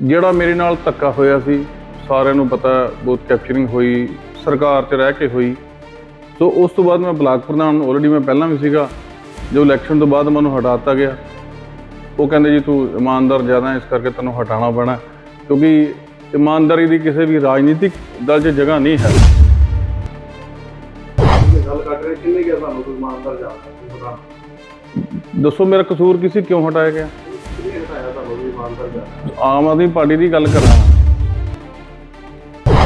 ਜਿਹੜਾ ਮੇਰੇ ਨਾਲ ਧੱਕਾ ਹੋਇਆ ਸੀ ਸਾਰਿਆਂ ਨੂੰ ਪਤਾ ਬਹੁਤ ਕੈਪਚਰਿੰਗ ਹੋਈ ਸਰਕਾਰ 'ਚ ਰਹਿ ਕੇ ਹੋਈ। ਸੋ ਉਸ ਤੋਂ ਬਾਅਦ ਮੈਂ ਬਲਾਕ ਪ੍ਰਧਾਨ ਆਲਰੇਡੀ ਮੈਂ ਪਹਿਲਾਂ ਵੀ ਸੀਗਾ ਜੋ ਇਲੈਕਸ਼ਨ ਤੋਂ ਬਾਅਦ ਮੈਨੂੰ ਹਟਾ ਦਿੱਤਾ ਗਿਆ। ਉਹ ਕਹਿੰਦੇ ਜੀ ਤੂੰ ਇਮਾਨਦਾਰ ਜ਼ਿਆਦਾ ਇਸ ਕਰਕੇ ਤੈਨੂੰ ਹਟਾਉਣਾ ਪੈਣਾ ਕਿਉਂਕਿ ਇਮਾਨਦਾਰੀ ਦੀ ਕਿਸੇ ਵੀ ਰਾਜਨੀਤਿਕ ਦਲ 'ਚ ਜਗ੍ਹਾ ਨਹੀਂ ਹੈ। ਇਹ ਗੱਲ ਕਰ ਰਹੇ ਕਿੰਨੇ ਗਿਆ ਤੁਹਾਨੂੰ ਕੋਈ ਇਮਾਨਦਾਰ ਜਾਣਦਾ ਪਤਾ ਦੱਸੋ ਮੇਰਾ ਕਸੂਰ ਕਿਸੇ ਕਿਉਂ ਹਟਾਇਆ ਗਿਆ? ਹਟਾਇਆ ਤੁਹਾਨੂੰ ਇਮਾਨਦਾਰ ਆਮ ਆਦਮੀ ਪਾਰਟੀ ਦੀ ਗੱਲ ਕਰ।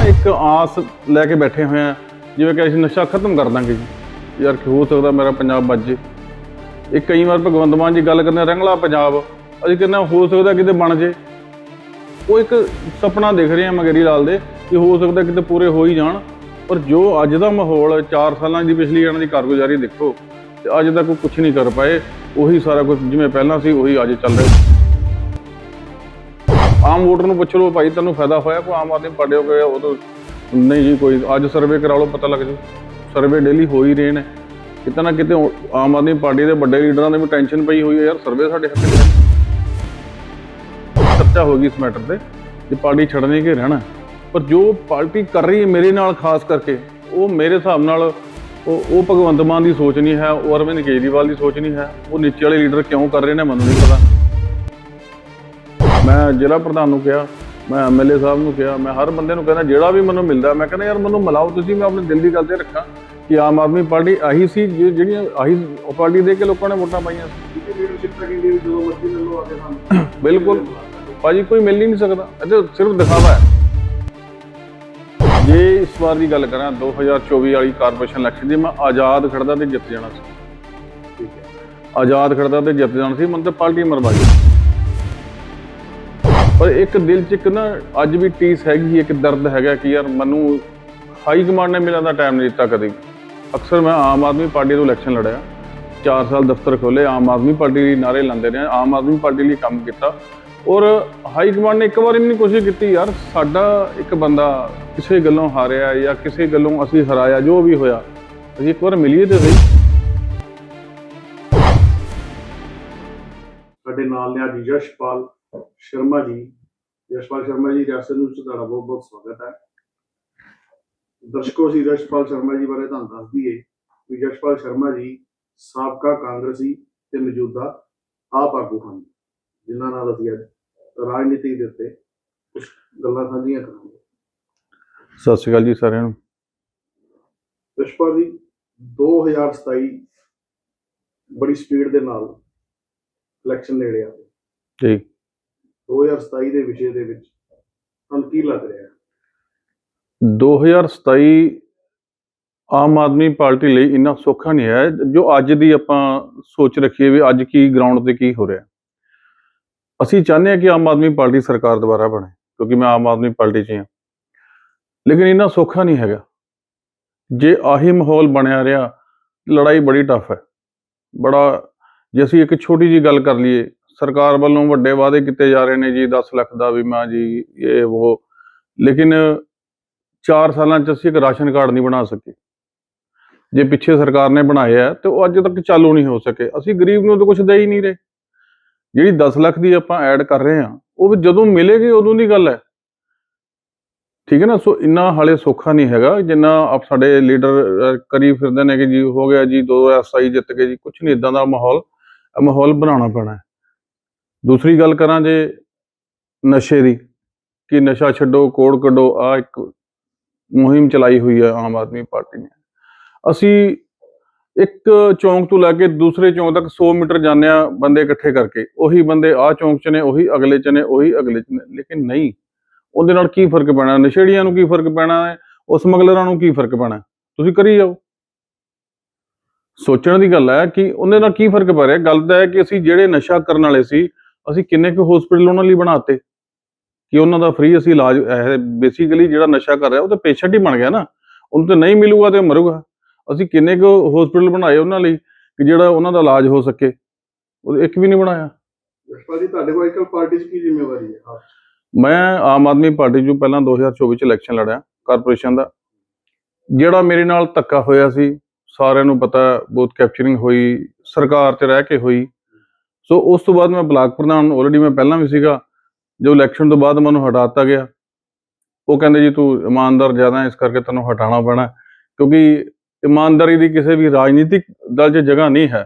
ਇੱਕ ਆਸ ਲੈ ਕੇ ਬੈਠੇ ਹੋਏ ਆ ਜਿਵੇਂ ਕਿ ਅਸੀਂ ਨਸ਼ਾ ਖਤਮ ਕਰ ਦਾਂਗੇ ਜੀ। ਯਾਰ ਕੀ ਹੋ ਸਕਦਾ ਮੇਰਾ ਪੰਜਾਬ ਬਚ ਜੇ। ਇਹ ਕਈ ਵਾਰ ਭਗਵੰਤ ਮਾਨ ਜੀ ਗੱਲ ਕਰਦੇ ਰੰਗਲਾ ਪੰਜਾਬ। ਅਸੀਂ ਕਹਿੰਦੇ ਹੋ ਸਕਦਾ ਕਿਤੇ ਬਣ ਜੇ। ਉਹ ਇੱਕ ਸੁਪਨਾ ਦੇਖ ਰਹੇ ਆ ਮਗਰੀ ਲਾਲ ਦੇ, ਕਿ ਹੋ ਸਕਦਾ ਕਿਤੇ ਪੂਰੇ ਹੋ ਹੀ ਜਾਣ। ਪਰ ਜੋ ਅੱਜ ਦਾ ਮਾਹੌਲ 4 ਸਾਲਾਂ ਦੀ ਪਿਛਲੀ ਇਹਨਾਂ ਦੀ ਕਾਰਗੁਜ਼ਾਰੀ ਦੇਖੋ, ਤੇ ਅੱਜ ਤੱਕ ਉਹ ਕੁਝ ਨਹੀਂ ਕਰ ਪਾਏ। ਉਹੀ ਸਾਰਾ ਕੁਝ ਜਿਵੇਂ ਪਹਿਲਾਂ ਸੀ, ਉਹੀ ਅੱਜ ਚੱਲ ਰਿਹਾ। ਆਮ ਵੋਟਰ ਨੂੰ ਪੁੱਛ ਲਓ ਭਾਈ, ਤੈਨੂੰ ਫਾਇਦਾ ਹੋਇਆ ਕੋਈ ਆਮ ਆਦਮੀ ਪਾਰਟੀ ਹੋ ਗਿਆ ਉਹ ਨਹੀਂ ਜੀ ਕੋਈ। ਅੱਜ ਸਰਵੇ ਕਰਾ ਲਓ, ਪਤਾ ਲੱਗ ਜੂ। ਸਰਵੇ ਡੇਲੀ ਹੋ ਹੀ ਰਹੇ ਨੇ। ਕਿਤੇ ਨਾ ਕਿਤੇ ਆਮ ਆਦਮੀ ਪਾਰਟੀ ਦੇ ਵੱਡੇ ਲੀਡਰਾਂ ਦੇ ਵੀ ਟੈਨਸ਼ਨ ਪਈ ਹੋਈ ਹੈ ਯਾਰ ਸਰਵੇ ਸਾਡੇ ਹੱਥ 'ਚ ਚਰਚਾ ਹੋ ਗਈ ਇਸ ਮੈਟਰ ਤੇ ਕਿ ਪਾਰਟੀ ਛੱਡਣੀ ਕਿ ਰਹਿਣਾ। ਪਰ ਜੋ ਪਾਰਟੀ ਕਰ ਰਹੀ ਹੈ ਮੇਰੇ ਨਾਲ, ਖਾਸ ਕਰਕੇ, ਉਹ ਮੇਰੇ ਹਿਸਾਬ ਨਾਲ, ਉਹ ਉਹ ਭਗਵੰਤ ਮਾਨ ਦੀ ਸੋਚ ਨਹੀਂ ਹੈ, ਉਹ ਅਰਵਿੰਦ ਕੇਜਰੀਵਾਲ ਦੀ ਸੋਚ ਨਹੀਂ ਹੈ। ਉਹ ਨੀਚੇ ਵਾਲੇ ਲੀਡਰ ਕਿਉਂ ਕਰ ਰਹੇ ਨੇ, ਮੈਨੂੰ ਨਹੀਂ ਪਤਾ। ਮੈਂ ਜ਼ਿਲ੍ਹਾ ਪ੍ਰਧਾਨ ਨੂੰ ਕਿਹਾ, ਮੈਂ ਐਮਐਲਏ ਸਾਹਿਬ ਨੂੰ ਕਿਹਾ, ਮੈਂ ਹਰ ਬੰਦੇ ਨੂੰ ਕਹਿੰਦਾ, ਜਿਹੜਾ ਵੀ ਮੈਨੂੰ ਮਿਲਦਾ, ਮੈਂ ਕਹਿੰਦਾ, ਯਾਰ ਮੈਨੂੰ ਮਿਲਾਓ ਤੁਸੀਂ, ਮੈਂ ਆਪਣੇ ਦਿਲ ਦੀ ਗੱਲ ਤੇ ਰੱਖਾਂ ਕਿ ਆਮ ਆਦਮੀ ਪਾਰਟੀ ਆਹੀ ਸੀ ਜਿਹੜੀਆਂ ਆਹੀ ਪਾਰਟੀ ਦੇ ਕੇ ਲੋਕਾਂ ਨੇ ਵੋਟਾਂ ਪਾਈਆਂ ਸੀ। ਬਿਲਕੁਲ। ਭਾਜੀ, ਕੋਈ ਮਿਲ ਹੀ ਨਹੀਂ ਸਕਦਾ। ਇਹ ਸਿਰਫ ਦਿਖਾਵਾ ਹੈ। ਜੇ ਇਸ ਵਾਰ ਦੀ ਗੱਲ ਕਰਾਂ 2024 ਵਾਲੀ ਕਾਰਪੋਰੇਸ਼ਨ ਇਲੈਕਸ਼ਨ ਦੀ, ਮੈਂ ਆਜ਼ਾਦ ਖੜਦਾ ਤੇ ਜਿੱਤ ਜਾਣਾ ਸੀ। ਆਜ਼ਾਦ ਖੜਦਾ ਤੇ ਜਿੱਤ ਜਾਣਾ ਸੀ, ਮਨ ਤੇ ਪਾਰਟੀ ਮਰਵਾ ਗਈ ਪਰ ਇੱਕ ਦਿਲ 'ਚ ਇੱਕ ਨਾ ਅੱਜ ਵੀ ਟੀਸ ਹੈਗੀ ਇੱਕ ਦਰਦ ਹੈਗਾ ਕਿ ਯਾਰ ਮੈਨੂੰ ਹਾਈ ਕਮਾਂਡ ਨੇ ਮਿਲਣ ਦਾ ਟਾਈਮ ਨਹੀਂ ਦਿੱਤਾ ਕਦੇ। ਅਕਸਰ ਮੈਂ ਆਮ ਆਦਮੀ ਪਾਰਟੀ ਤੋਂ ਇਲੈਕਸ਼ਨ ਲੜਿਆ। 4 ਸਾਲ ਦਫ਼ਤਰ ਖੋਲੇ ਆਮ ਆਦਮੀ ਪਾਰਟੀ ਲਈ ਨਾਰੇ ਲਾਉਂਦੇ ਰਹੇ, ਆਮ ਆਦਮੀ ਪਾਰਟੀ ਲਈ ਕੰਮ ਕੀਤਾ। ਔਰ ਹਾਈ ਕਮਾਂਡ ਨੇ ਇੱਕ ਵਾਰ ਵੀ ਨਹੀਂ ਕੋਸ਼ਿਸ਼ ਕੀਤੀ, ਯਾਰ ਸਾਡਾ ਇੱਕ ਬੰਦਾ ਕਿਸੇ ਗੱਲੋਂ ਹਾਰਿਆ ਜਾਂ ਕਿਸੇ ਗੱਲੋਂ ਅਸੀਂ ਹਰਾਇਆ, ਜੋ ਵੀ ਹੋਇਆ, ਅਸੀਂ ਇੱਕ ਵਾਰ ਮਿਲੀਏ ਤੇ ਸਹੀ। ਸਾਡੇ ਨਾਲ ਨੇ ਅੱਜ ਯਸ਼ਪਾਲ ਸ਼ਰਮਾ ਜੀ ਯਸ਼ਪਾਲ ਸ਼ਰਮਾ ਜੀ ਰਿਆਸਤ ਨੂੰ ਤੁਹਾਡਾ ਬਹੁਤ ਬਹੁਤ ਸਵਾਗਤ ਹੈ ਦਰਸ਼ਕੋ ਅਸੀਂ ਯਸ਼ਪਾਲ ਸ਼ਰਮਾ ਜੀ ਬਾਰੇ ਤੁਹਾਨੂੰ ਦੱਸ ਦਈਏ ਕਿ ਯਸ਼ਪਾਲ ਸ਼ਰਮਾ ਜੀ ਸਾਬਕਾ ਕਾਂਗਰਸੀ ਤੇ ਮੌਜੂਦਾ ਆਪ ਆਗੂ ਹਨ ਜਿਨ੍ਹਾਂ ਨਾਲ ਅਸੀਂ ਅੱਜ ਰਾਜਨੀਤੀ ਦੇ ਉੱਤੇ ਕੁਝ ਗੱਲਾਂ ਸਾਂਝੀਆਂ ਕਰਾਂਗੇ ਸਤਿ ਸ਼੍ਰੀ ਅਕਾਲ ਜੀ ਸਾਰਿਆਂ ਨੂੰ ਯਸ਼ਪਾਲ ਜੀ 2027 ਬੜੀ ਸਪੀਡ ਦੇ ਨਾਲ ਇਲੈਕਸ਼ਨ ਨੇੜੇ ਆ ਜੀ 2027 ਦੇ ਵਿਸ਼ੇ ਦੇ ਵਿੱਚ ਤੁਹਾਨੂੰ ਕੀ ਲੱਗ ਰਿਹਾ 2027 ਆਮ ਆਦਮੀ ਪਾਰਟੀ ਲਈ ਇੰਨਾ ਸੌਖਾ ਨਹੀਂ ਹੈ ਜੋ ਅੱਜ ਦੀ ਆਪਾਂ ਸੋਚ ਰੱਖੀਏ ਵੀ ਅੱਜ ਕੀ ਗਰਾਊਂਡ ਤੇ ਕੀ ਹੋ ਰਿਹਾ। ਅਸੀਂ ਚਾਹੁੰਦੇ ਹਾਂ ਕਿ ਆਮ ਆਦਮੀ ਪਾਰਟੀ ਸਰਕਾਰ ਦੁਬਾਰਾ ਬਣੇ, ਕਿਉਂਕਿ ਮੈਂ ਆਮ ਆਦਮੀ ਪਾਰਟੀ 'ਚ ਹੀ ਹਾਂ। ਲੇਕਿਨ ਇੰਨਾ ਸੌਖਾ ਨਹੀਂ ਹੈਗਾ। ਜੇ ਆਹੀ ਮਾਹੌਲ ਬਣਿਆ ਰਿਹਾ, ਲੜਾਈ ਬੜੀ ਟਫ ਹੈ। ਬੜਾ, ਜੇ ਅਸੀਂ ਇੱਕ ਛੋਟੀ ਜੀ ਗੱਲ ਕਰ ਲਈਏ ਸਰਕਾਰ ਵੱਲੋਂ ਵੱਡੇ ਵਾਅਦੇ ਕੀਤੇ ਜਾ ਰਹੇ ਨੇ ਜੀ 10 ਲੱਖ ਦਾ ਬੀਮਾ ਜੀ, ਇਹ ਉਹ। ਲੇਕਿਨ 4 ਸਾਲਾਂ 'ਚ ਅਸੀਂ ਇੱਕ ਰਾਸ਼ਨ ਕਾਰਡ ਨਹੀਂ ਬਣਾ ਸਕੇ। ਜੇ ਪਿੱਛੇ ਸਰਕਾਰ ਨੇ ਬਣਾਇਆ ਤੇ ਉਹ ਅੱਜ ਤੱਕ ਚਾਲੂ ਨਹੀਂ ਹੋ ਸਕੇ। ਅਸੀਂ ਗਰੀਬ ਨੂੰ ਤਾਂ ਕੁਝ ਦੇ ਹੀ ਨਹੀਂ ਰਹੇ। ਜਿਹੜੀ 10 ਲੱਖ ਦੀ ਆਪਾਂ ਐਡ ਕਰ ਰਹੇ ਹਾਂ ਉਹ ਵੀ ਜਦੋਂ ਮਿਲੇਗੀ ਉਦੋਂ ਦੀ ਗੱਲ ਹੈ। ਠੀਕ ਹੈ ਨਾ? ਸੋ ਇੰਨਾ ਹਾਲੇ ਸੌਖਾ ਨਹੀਂ ਹੈਗਾ, ਜਿੰਨਾ ਆਪ ਸਾਡੇ ਲੀਡਰ ਕਰੀ ਫਿਰਦੇ ਨੇ ਕਿ ਜੀ, ਹੋ ਗਿਆ ਜੀ, ਦੋ ਐਸਆਈ ਜਿੱਤ ਗਏ ਜੀ ਕੁਝ ਨਹੀਂ ਇਦਾਂ ਦਾ ਮਾਹੌਲ ਮਾਹੌਲ ਬਣਾਉਣਾ ਪੈਣਾ ਦੂਸਰੀ ਗੱਲ ਕਰਾਂ ਜੇ ਨਸ਼ੇ ਦੀ, ਕਿ ਨਸ਼ਾ ਛੱਡੋ, ਕੋੜ ਕੱਢੋ ਆ ਇੱਕ ਮੁਹਿੰਮ ਚਲਾਈ ਹੋਈ ਹੈ ਆਮ ਆਦਮੀ ਪਾਰਟੀ ਨੇ। ਅਸੀਂ ਇੱਕ ਚੌਂਕ ਤੋਂ ਲੈ ਕੇ ਦੂਸਰੇ ਚੌਂਕ ਤੱਕ 100 ਮੀਟਰ ਜਾਂਦੇ ਆ ਬੰਦੇ ਇਕੱਠੇ ਕਰਕੇ। ਉਹੀ ਬੰਦੇ ਆ ਚੌਂਕ 'ਚ ਨੇ, ਉਹੀ ਅਗਲੇ 'ਚ ਨੇ, ਉਹੀ ਅਗਲੇ 'ਚ ਨੇ। ਲੇਕਿਨ ਨਹੀਂ, ਉਹਦੇ ਨਾਲ ਕੀ ਫ਼ਰਕ ਪੈਣਾ? ਨਸ਼ੇੜੀਆਂ ਨੂੰ ਕੀ ਫ਼ਰਕ ਪੈਣਾ? ਹੈ ਉਸ ਸਮਗਲਰਾਂ ਨੂੰ ਕੀ ਫ਼ਰਕ ਪੈਣਾ? ਤੁਸੀਂ ਕਰੀ ਜਾਓ। ਸੋਚਣ ਦੀ ਗੱਲ ਹੈ ਕਿ ਉਹਦੇ ਨਾਲ ਕੀ ਫ਼ਰਕ ਪੈ ਰਿਹਾ? ਗੱਲ ਤਾਂ ਹੈ ਕਿ ਅਸੀਂ ਜਿਹੜੇ ਨਸ਼ਾ ਕਰਨ ਵਾਲੇ ਸੀ ਅਸੀਂ ਕਿੰਨੇ ਕੁ ਹਸਪੀਟਲ ਉਹਨਾਂ ਲਈ ਬਣਾਤੇ? ਕਿ ਉਹਨਾਂ ਦਾ ਫ੍ਰੀ ਅਸੀਂ ਇਲਾਜ ਬੇਸਿਕਲੀ ਜਿਹੜਾ ਨਸ਼ਾ ਕਰ ਰਿਹਾ ਉਹ ਤਾਂ ਪੇਸ਼ੈਂਟ ਹੀ ਬਣ ਗਿਆ ਨਾ। ਉਹਨੂੰ ਤਾਂ ਨਹੀਂ ਮਿਲੂਗਾ ਤੇ ਮਰੂਗਾ। ਅਸੀਂ ਕਿੰਨੇ ਕੁ ਹਸਪੀਟਲ ਬਣਾਏ ਉਹਨਾਂ ਲਈ ਕਿ ਜਿਹੜਾ ਉਹਨਾਂ ਦਾ ਇਲਾਜ ਹੋ ਸਕੇ? ਉਹ ਇੱਕ ਵੀ ਨਹੀਂ ਬਣਾਇਆ। ਤੁਹਾਡੇ ਕੋਲ ਅੱਜਕੱਲ ਪਾਰਟੀ 'ਚ ਕੀ ਜ਼ਿੰਮੇਵਾਰੀ ਹੈ? ਮੈਂ ਆਮ ਆਦਮੀ ਪਾਰਟੀ ਨੂੰ ਪਹਿਲਾਂ 2024 ਚ ਇਲੈਕਸ਼ਨ ਲੜਿਆ ਕਾਰਪੋਰੇਸ਼ਨ ਦਾ। ਜਿਹੜਾ ਮੇਰੇ ਨਾਲ ਧੱਕਾ ਹੋਇਆ ਸੀ ਸਾਰਿਆਂ ਨੂੰ ਪਤਾ ਬਹੁਤ ਕੈਪਚਰਿੰਗ ਹੋਈ ਸਰਕਾਰ 'ਚ ਰਹਿ ਕੇ ਹੋਈ। ਸੋ ਉਸ ਤੋਂ ਬਾਅਦ ਮੈਂ ਬਲਾਕ ਪ੍ਰਧਾਨ ਆਲਰੇਡੀ ਮੈਂ ਪਹਿਲਾਂ ਵੀ ਸੀਗਾ ਜੋ ਇਲੈਕਸ਼ਨ ਤੋਂ ਬਾਅਦ ਮੈਨੂੰ ਹਟਾਤਾ ਗਿਆ ਉਹ ਕਹਿੰਦੇ ਜੀ ਤੂੰ ਇਮਾਨਦਾਰ ਜ਼ਿਆਦਾ ਇਸ ਕਰਕੇ ਤੈਨੂੰ ਹਟਾਉਣਾ ਪੈਣਾ। ਕਿਉਂਕਿ ਇਮਾਨਦਾਰੀ ਦੀ ਕਿਸੇ ਵੀ ਰਾਜਨੀਤਿਕ ਦਲ 'ਚ ਜਗ੍ਹਾ ਨਹੀਂ ਹੈ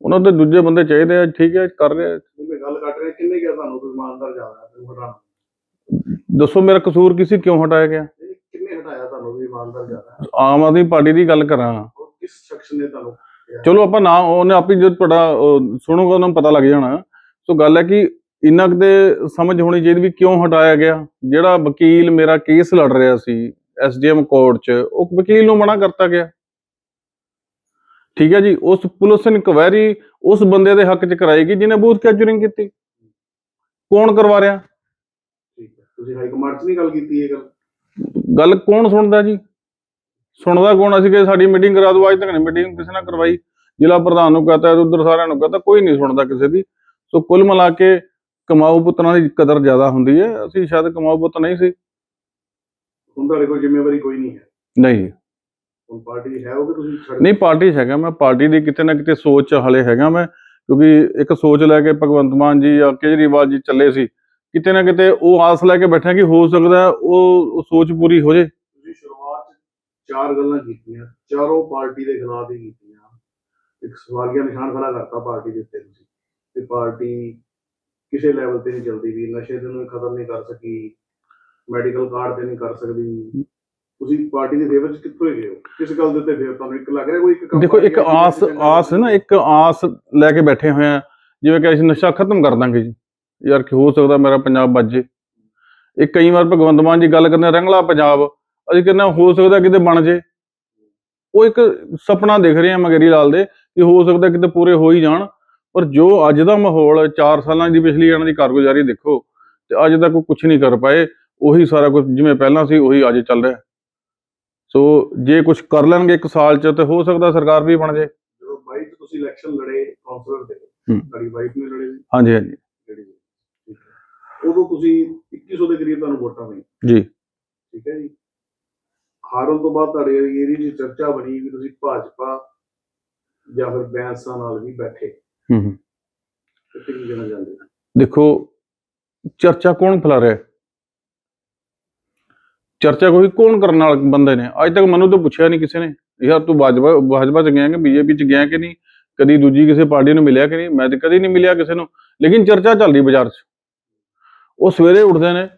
ਉਹਨਾਂ ਦੇ ਦੂਜੇ ਬੰਦੇ ਚਾਹੀਦੇ ਆ ਠੀਕ ਹੈ ਕਰ ਰਹੇ। ਜਿਵੇਂ ਗੱਲ ਕੱਟ ਰਹੇ ਕਿੰਨੇ ਕਿਹਾ ਤੁਹਾਨੂੰ ਕੋਈ ਇਮਾਨਦਾਰ ਜ਼ਿਆਦਾ ਤੈਨੂੰ ਹਟਾਉਣਾ ਦੱਸੋ ਮੇਰਾ ਕਸੂਰ ਕੀ ਸੀ ਕਿਉਂ ਹਟਾਇਆ ਗਿਆ ਕਿੰਨੇ ਹਟਾਇਆ ਤੁਹਾਨੂੰ ਵੀ ਇਮਾਨਦਾਰ ਜ਼ਿਆਦਾ ਆਮ ਆਦਮੀ ਪਾਰਟੀ ਦੀ ਗੱਲ ਕਰਾਂ ਕਿਸ ਸ਼ਖਸ ਨੇ ਤੁਹਾਨੂੰ? ਚਲੋ ਆਪਾਂ ਨਾ ਉਹਨੇ ਆਪੇ ਜਦ ਤੁਹਾਡਾ ਸੁਣੂਗਾ ਉਹਨਾਂ ਨੂੰ ਪਤਾ ਲੱਗ ਜਾਣਾ। ਸੋ ਗੱਲ ਹੈ ਕਿ ਇੰਨਾ ਕੁ ਤੇ ਸਮਝ ਹੋਣੀ ਚਾਹੀਦੀ ਵੀ ਕਿਉਂ ਹਟਾਇਆ ਗਿਆ? ਜਿਹੜਾ ਵਕੀਲ ਮੇਰਾ ਕੇਸ ਲੜ ਰਿਹਾ ਸੀ ਐਸਡੀਐਮ ਕੋਰਟ 'ਚ ਉਹ ਵਕੀਲ ਨੂੰ ਮਨਾ ਕਰਤਾ ਗਿਆ। ਠੀਕ ਹੈ ਜੀ ਉਸ ਪੁਲਿਸ ਇਨਕੁਆਇਰੀ ਉਸ ਬੰਦੇ ਦੇ ਹੱਕ 'ਚ ਕਰਾਏਗੀ ਜਿਹਨੇ ਬੂਥ ਕੈਚਰਿੰਗ ਕੀਤੀ। ਕੌਣ ਕਰਵਾ ਰਿਹਾ? ਠੀਕ ਹੈ ਤੁਸੀਂ ਹਾਈ ਕਮਾਂਡ 'ਚ ਨਹੀਂ ਗੱਲ ਕੀਤੀ ਇਹ ਗੱਲ? ਗੱਲ ਕੌਣ ਸੁਣਦਾ ਜੀ? ਸੁਣਦਾ ਕੌਣ? ਅਸੀਂ ਕਿ ਸਾਡੀ ਮੀਟਿੰਗ ਕਰਾ ਦਿਓ ਅੱਜ ਤੱਕ ਨਹੀਂ ਮੀਟਿੰਗ ਕਿਸੇ ਨਾਲ ਕਰਵਾਈ। ਜ਼ਿਲ੍ਹਾ ਪ੍ਰਧਾਨ ਨੂੰ ਕਹਤਾ ਉਧਰ ਸਾਰਿਆਂ ਨੂੰ ਕਹਤਾ ਕੋਈ ਨਹੀਂ ਸੁਣਦਾ ਕਿਸੇ ਦੀ। ਸੋ ਕੁੱਲ ਮਿਲਾ ਕੇ ਕਮਾਊ ਪੁੱਤਰਾਂ ਦੀ ਕਦਰ ਜ਼ਿਆਦਾ ਹੁੰਦੀ ਹੈ। ਅਸੀਂ ਸ਼ਾਇਦ ਕਮਾਊ ਪੁੱਤ ਨਹੀਂ ਸੀ। ਹੁਣ ਤੁਹਾਡੇ ਕੋਲ ਜ਼ਿੰਮੇਵਾਰੀ ਕੋਈ ਨਹੀਂ ਹੈ। ਨਹੀਂ। ਹੁਣ ਪਾਰਟੀ ਹੈ ਉਹ ਕਿ ਤੁਸੀਂ ਛੱਡ ਨਹੀਂ ਪਾਰਟੀ 'ਚ ਹੈਗਾ ਮੈਂ। ਪਾਰਟੀ ਦੀ ਕਿਤੇ ਨਾ ਕਿਤੇ ਸੋਚ ਹਲੇ ਹੈਗਾ ਮੈਂ। ਕਿਉਂਕਿ ਇੱਕ ਸੋਚ ਲੈ ਕੇ ਭਗਵੰਤ ਮਾਨ ਜੀ ਜਾਂ ਕੇਜਰੀਵਾਲ ਜੀ ਚੱਲੇ ਸੀ। ਕਿਤੇ ਨਾ ਕਿਤੇ ਉਹ ਆਸ ਲੈ ਕੇ ਬੈਠੇ ਕਿ ਹੋ ਸਕਦਾ ਉਹ ਉਹ ਸੋਚ ਪੂਰੀ ਹੋ ਜੇ। ਤੁਸੀਂ ਸ਼ੁਰੂਆਤ 'ਚ ਚਾਰ ਗੱਲਾਂ ਕੀਤੀਆਂ। ਚਾਰੋਂ ਪਾਰਟੀ ਦੇ ਖਿਲਾਫ ਹੀ ਕੀਤੀਆਂ। ਇੱਕ ਸਵਾਲੀਆ ਨਿਸ਼ਾਨ ਖੜਾ ਕਰਤਾ ਪਾਰਟੀ ਦੇ ਉੱਤੇ ਤੁਸੀਂ ਕਿ ਪਾਰਟੀ ਕਿਸੇ ਲੈਵਲ ਤੇ ਨਹੀਂ ਚੱਲਦੀ ਵੀ ਨਸ਼ੇ ਦੇ ਨੂੰ ਖਤਮ ਨਹੀਂ ਕਰ ਸਕੀ ਮੈਡੀਕਲ ਕਾਰਡ ਤੇ ਨਹੀਂ ਕਰ ਸਕਦੀ। ਤੁਸੀਂ ਪਾਰਟੀ ਦੇ ਫੇਵਰ 'ਚ ਕਿੱਥੋਂ ਗਏ ਹੋ? ਕਿਸ ਗੱਲ ਦੇ ਉੱਤੇ ਫੇਰ ਤੁਹਾਨੂੰ ਇੱਕ ਲੱਗ ਰਿਹਾ ਕੋਈ ਇੱਕ ਕੰਮ ਦੇਖੋ ਇੱਕ ਆਸ ਆਸ ਹੈ ਨਾ ਇੱਕ ਆਸ ਲੈ ਕੇ ਬੈਠੇ ਹੋਏ ਆ ਜਿਵੇਂ ਕਿ ਅਸੀਂ ਨਸ਼ਾ ਖਤਮ ਕਰ ਦਾਂਗੇ ਜੀ। ਯਾਰ ਕੀ ਹੋ ਸਕਦਾ ਮੇਰਾ ਪੰਜਾਬ ਬਚ ਜੇ। ਇਹ ਕਈ ਵਾਰ ਭਗਵੰਤ ਮਾਨ ਜੀ ਗੱਲ ਕਰਦੇ ਰੰਗਲਾ ਪੰਜਾਬ ਅਸੀਂ ਕਹਿੰਦੇ ਹੋ ਸਕਦਾ ਕਿਤੇ ਬਣ ਜੇ। ਉਹ ਇੱਕ ਸੁਪਨਾ ਦਿਖ ਰਿਹਾ ਮਗਰੀ ਲਾਲ ਦੇ ਕਿ ਹੋ ਸਕਦਾ ਕਿਤੇ ਪੂਰੇ ਹੋ ਹੀ ਜਾਣ। ਪਰ ਜੋ ਅੱਜ ਦਾ ਮਾਹੌਲ 4 ਸਾਲਾਂ ਦੀ ਪਿਛਲੀ ਇਹਨਾਂ ਦੀ ਕਾਰਗੁਜ਼ਾਰੀ ਦੇਖੋ ਤੇ ਅੱਜ ਤੱਕ ਉਹ ਕੁਝ ਨਹੀਂ ਕਰ ਪਾਏ ਉਹੀ ਸਾਰਾ ਕੁਝ ਜਿਵੇਂ ਪਹਿਲਾਂ ਸੀ ਉਹੀ ਅੱਜ ਚੱਲ ਰਿਹਾ। ਸੋ ਜੇ ਕੁਝ ਕਰ ਲੈਣਗੇ ਇੱਕ ਸਾਲ ਚ ਤੇ ਹੋ ਸਕਦਾ ਸਰਕਾਰ ਵੀ ਬਣ ਜੇ। ਜਦੋਂ 22 ਚ ਤੁਸੀਂ ਇਲੈਕਸ਼ਨ ਲੜੇ ਕਾਉਂਸਲਰ ਦੇ ਹੂੰ। ਤੁਹਾਡੀ ਵਾਈਫ ਨੇ ਲੜੇ ਸੀ, ਹਾਂਜੀ ਹਾਂਜੀ। ਜਿਹੜੀ ਠੀਕ ਹੈ। ਉਦੋਂ ਤੁਸੀਂ 2100 ਦੇ ਕਰੀਬ ਤੁਹਾਨੂੰ ਵੋਟਾਂ ਪਈਆਂ। ਜੀ। ਠੀਕ ਹੈ ਜੀ। ਹਾਰਨ ਤੋਂ ਬਾਅਦ ਤੁਹਾਡੇ ਏਰੀਏ ਦੀ ਚਰਚਾ ਬਣੀ ਵੀ ਤੁਸੀਂ ਭਾਜਪਾ ਜਾਂ ਫਿਰ ਬੈਂਸਾਂ ਨਾਲ ਵੀ ਬੈਠੇ। ਹੂੰ ਹੂੰ? ਦੇਖੋ ਚਰਚਾ ਕੌਣ ਫੈਲਾ ਰਿਹਾ? ਚਰਚਾ ਕੋਈ ਕੌਣ ਕਰਨ ਵਾਲੇ ਬੰਦੇ ਨੇ? ਅੱਜ ਤੱਕ ਮੈਨੂੰ ਤਾਂ ਪੁੱਛਿਆ ਨਹੀਂ ਕਿਸੇ ਨੇ। ਯਾਰ ਤੂੰ ਭਾਜਪਾ ਭਾਜਪਾ ਚ ਗਿਆ ਕਿ ਬੀਜੇਪੀ ਚ ਗਿਆ ਕਿ ਨਹੀਂ? ਕਦੀ ਦੂਜੀ ਕਿਸੇ ਪਾਰਟੀ ਨੂੰ ਮਿਲਿਆ ਕਿ ਨਹੀਂ? ਮੈਂ ਤਾਂ ਕਦੀ ਨਹੀਂ ਮਿਲਿਆ ਕਿਸੇ ਨੂੰ। ਲੇਕਿਨ ਚਰਚਾ ਚੱਲਦੀ ਬਾਜ਼ਾਰ 'ਚ। ਉਹ ਸਵੇਰੇ ਉੱਠਦੇ ਨੇ।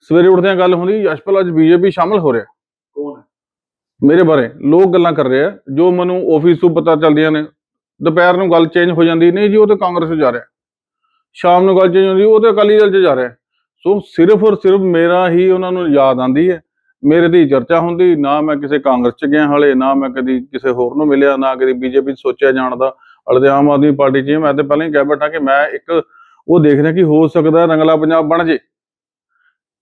ਸਵੇਰੇ ਉੱਠਦਿਆਂ ਗੱਲ ਹੁੰਦੀ ਯਸ਼ਪਾਲ ਅੱਜ ਬੀਜੇਪੀ ਸ਼ਾਮਲ ਹੋ ਰਿਹਾ। ਮੇਰੇ ਬਾਰੇ, ਲੋਕ ਗੱਲਾਂ ਕਰ ਰਹੇ ਆ, ਜੋ ਮੈਨੂੰ ਆਫਿਸ ਤੋਂ ਪਤਾ ਚੱਲਦੀਆਂ ਨੇ। ਦੁਪਹਿਰ ਨੂੰ ਗੱਲ ਚੇਂਜ ਹੋ ਜਾਂਦੀ, ਨਹੀਂ ਜੀ, ਉਹ ਤਾਂ ਕਾਂਗਰਸ 'ਚ ਜਾ ਰਿਹਾ। ਸ਼ਾਮ ਨੂੰ ਗੱਲ ਚੇਂਜ ਹੁੰਦੀ, ਉਹ ਤਾਂ ਅਕਾਲੀ ਦਲ 'ਚ ਜਾ ਰਿਹਾ। ਸੋ ਸਿਰਫ ਔਰ ਸਿਰਫ ਮੇਰਾ ਹੀ ਉਹਨਾਂ ਨੂੰ ਯਾਦ ਆਂਦੀ ਹੈ। ਮੇਰੇ ਦੀ ਚਰਚਾ ਹੁੰਦੀ, ਨਾ ਮੈਂ ਕਿਸੇ ਕਾਂਗਰਸ 'ਚ ਗਿਆ ਹਾਲੇ, ਨਾ ਮੈਂ ਕਦੀ ਕਿਸੇ ਹੋਰ ਨੂੰ ਮਿਲਿਆ, ਨਾ ਕਦੀ ਬੀਜੇਪੀ 'ਚ ਸੋਚਿਆ ਜਾਣ ਦਾ। ਹਾਲੇ ਤੇ ਆਮ ਆਦਮੀ ਪਾਰਟੀ 'ਚ ਮੈਂ ਤਾਂ ਪਹਿਲਾਂ ਹੀ ਕਹਿ ਬੈਠਾ ਕਿ ਮੈਂ ਇੱਕ ਉਹ ਦੇਖ ਰਿਹਾ ਕਿ ਹੋ ਸਕਦਾ ਰੰਗਲਾ ਪੰਜਾਬ ਬਣ ਜੇ।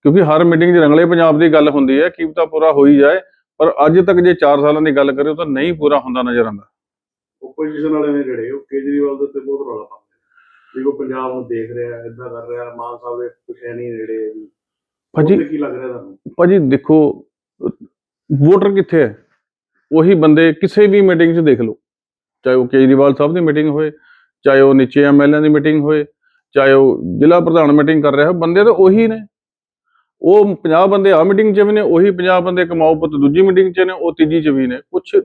ਕਿਉਂਕਿ ਹਰ ਮੀਟਿੰਗ 'ਚ ਰੰਗਲੇ ਪੰਜਾਬ ਦੀ ਗੱਲ ਹੁੰਦੀ ਹੈ, ਕੀ ਪਤਾ ਪੂਰਾ ਹੋਈ ਜਾਏ। ਪਰ ਅੱਜ ਤੱਕ ਜੇ 4 ਸਾਲਾਂ ਦੀ ਗੱਲ ਕਰੀਏ ਤਾਂ ਨਹੀਂ ਪੂਰਾ ਹੁੰਦਾ ਨਜ਼ਰ ਆਉਂਦਾ। ਓਪੋਜੀਸ਼ਨ ਵਾਲੇ ਨੇ ਜਿਹੜੇ ਉਹ ਕੇਜਰੀਵਾਲ ਦੇ ਉੱਤੇ ਬਹੁਤ ਰੌਲਾ ਪਾਉਂਦੇ ਉਹ ਪੰਜਾਬ ਨੂੰ ਦੇਖ ਰਿਹਾ ਇਦਾਂ ਕਰ ਰਿਹਾ ਮਾਨ ਸਾਹਿਬ ਦੇ ਕੁਛ ਹੈ ਨਹੀਂ ਨੇੜੇ। ਭਾਜੀ ਕੀ ਲੱਗ ਰਿਹਾ ਤੁਹਾਨੂੰ? ਭਾਜੀ ਦੇਖੋ ਵੋਟਰ ਕਿੱਥੇ ਹੈ? ਉਹੀ ਬੰਦੇ ਕਿਸੇ ਵੀ ਮੀਟਿੰਗ 'ਚ ਦੇਖ ਲਓ। ਚਾਹੇ ਉਹ ਕੇਜਰੀਵਾਲ ਸਾਹਿਬ ਦੀ ਮੀਟਿੰਗ ਹੋਏ ਚਾਹੇ ਉਹ ਨੀਚੇ ਐਮਐਲਏ ਦੀ ਮੀਟਿੰਗ ਹੋਏ ਚਾਹੇ ਉਹ ਜ਼ਿਲ੍ਹਾ ਪ੍ਰਧਾਨ ਮੀਟਿੰਗ ਕਰ ਰਿਹਾ ਹੋਵੇ ਬੰਦੇ ਤਾਂ ਉਹੀ ਨੇ। ਉਹ 50 ਬੰਦੇ ਆ ਮੀਟਿੰਗ 'ਚ ਵੀ ਨੇ, ਉਹੀ 50 ਬੰਦੇ ਕਮਾਓ ਪੁੱਤ, ਦੂਜੀ ਮੀਟਿੰਗ 'ਚ ਨੇ, ਉਹ ਤੀਜੀ 'ਚ ਵੀ ਨੇ। ਕੁਛ